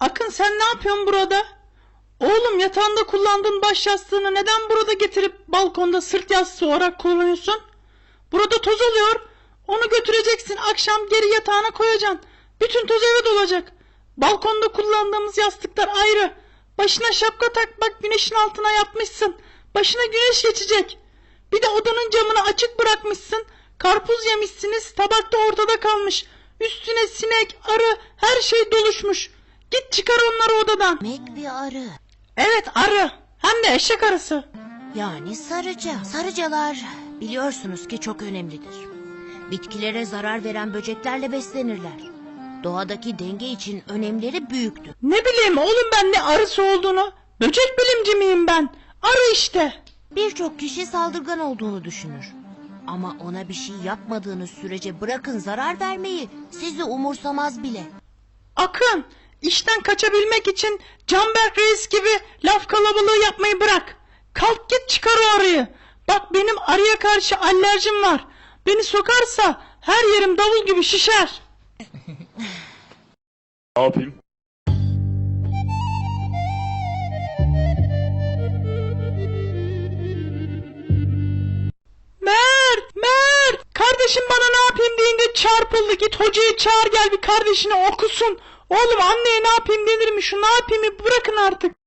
Akın sen ne yapıyorsun burada? Oğlum yatağında kullandığın baş yastığını neden burada getirip balkonda sırt yastığı olarak kullanıyorsun? Burada toz oluyor. Onu götüreceksin akşam geri yatağına koyacaksın. Bütün toz eve dolacak. Balkonda kullandığımız yastıklar ayrı. Başına şapka tak bak güneşin altına yatmışsın. Başına güneş geçecek. Bir de odanın camını açık bırakmışsın. Karpuz yemişsiniz tabakta ortada kalmış. Üstüne sinek, arı her şey doluşmuş. Git çıkar onları odadan. Mek bir arı. Evet arı. Hem de eşek arısı. Yani sarıca. Sarıcalar biliyorsunuz ki çok önemlidir. Bitkilere zarar veren böceklerle beslenirler. Doğadaki denge için önemleri büyüktür. Ne bileyim oğlum ben ne arısı olduğunu. Böcek bilimci miyim ben? Arı işte. Birçok kişi saldırgan olduğunu düşünür. Ama ona bir şey yapmadığınız sürece bırakın zarar vermeyi sizi umursamaz bile. Akın, işten kaçabilmek için Canberk Reis gibi laf kalabalığı yapmayı bırak. Kalk git çıkar o arıyı. Bak benim arıya karşı alerjim var. Beni sokarsa her yerim davul gibi şişer. Ne yapayım? Mert, Mert! Kardeşim bana ne yapayım deyince çarpıldı. Git hocayı çağır gel bir kardeşini okusun. Oğlum anneye ne yapayım denir mi? Şu ne yapayım bırakın artık.